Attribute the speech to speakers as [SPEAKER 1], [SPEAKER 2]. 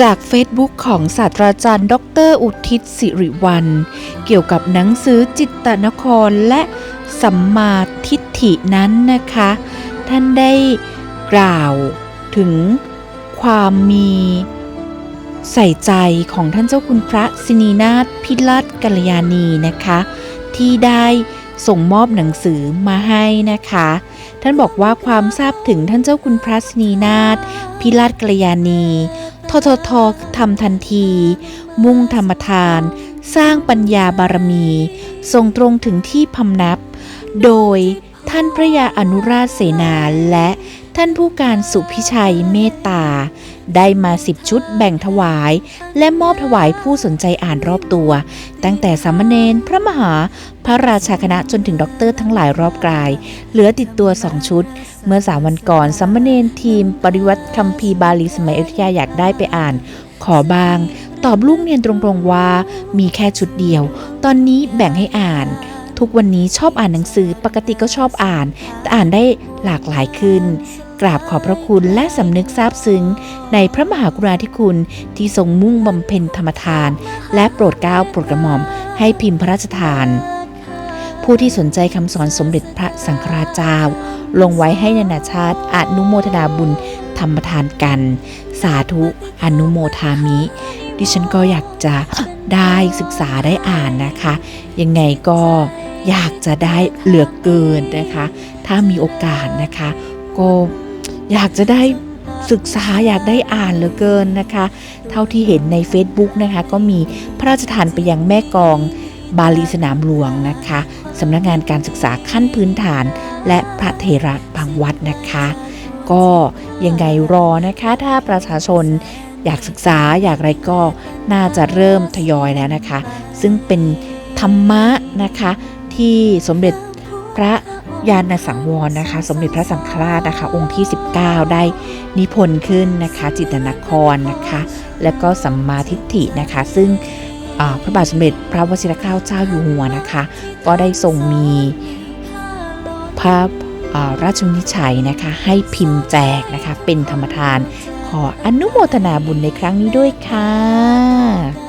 [SPEAKER 1] จาก Facebook ของศาสตราจารย์ ดร อุทิศสิริวัลเกี่ยวกับหนังสือจิตตนครและสัมมาทิฏฐินั้นนะคะ ท่านได้กล่าวถึงความมีใส่ใจของท่านเจ้าคุณพระสินีนาถพิรัตกัลยาณีนะคะ ที่ได้ส่งมอบหนังสือมาให้นะคะ ท่านบอกว่าความทราบถึงท่านเจ้าคุณพระสินีนาถพิรัตกัลยาณี ททททำทันที มุ่งธรรมทาน สร้างปัญญาบารมี ส่งตรงถึงที่พำนับ โดย ท่านพระยาอนุราชเสนาและท่านผู้การสุพิชัยเมตตา ได้มาสิบชุดแบ่งถวาย และมอบถวายผู้สนใจอ่านรอบตัว ตั้งแต่สามเณรพระมหา พระราชาคณะจนถึงด็อกเตอร์ทั้งหลายรอบกาย เหลือติดตัวสองชุด เมื่อสามวันก่อนสามเณรทีม ปริวัติคัมภีร์บาลีสมัยอยุธยาอยากได้ไปอ่าน ขอบาง ตอบลูกเนียนตรงๆว่า มีแค่ชุดเดียว ตอนนี้แบ่งให้อ่าน ทุกวันนี้ชอบอ่านหนังสือปกติก็ชอบอ่าน แต่อ่านได้หลากหลายขึ้น กราบขอบพระคุณและสำนึกซาบซึ้ง ในพระมหากรุณาธิคุณที่ทรงมุ่งบำเพ็ญธรรมทาน และโปรดเกล้าโปรดกระหม่อมให้พิมพ์พระราชทาน ผู้ที่สนใจคำสอนสมเด็จพระสังฆราชเจ้า ลงไว้ให้นานาชาติอนุโมทนาบุญธรรมทานกัน สาธุอนุโมทามิ ดิฉันก็อยากจะได้ศึกษาได้อ่านนะคะ ยังไงก็ อยากจะได้เหลือเกินนะคะ ถ้ามีโอกาสนะคะ ก็อยากจะได้ศึกษาอยากได้อ่านเหลือเกินนะคะ เท่าที่เห็นใน Facebook นะคะ ก็มีพระราชทานไปยังแม่กองบาลีสนามหลวงนะคะสำนักงานการศึกษาขั้นพื้นฐาน และพระเถระบางวัดนะคะ ก็ยังไงรอนะคะ ถ้าประชาชนอยากศึกษาอยากอะไรก็น่าจะเริ่มทยอยแล้วนะคะ ซึ่งเป็นธรรมะนะคะ ที่สมเด็จพระยาณสังวรนะคะ สมเด็จพระสังฆราชนะคะ องค์ที่ 19 ได้นิพนธ์ขึ้นนะคะ จิตนครนะคะ และก็สัมมาทิฏฐินะคะ ซึ่งพระบาทสมเด็จพระวชิรเกล้าเจ้าอยู่หัวนะคะ ก็ได้ทรงมีพระราชวินิจฉัยนะคะ ให้พิมพ์แจกนะคะ เป็นธรรมทาน ขออนุโมทนาบุญในครั้งนี้ด้วยค่ะ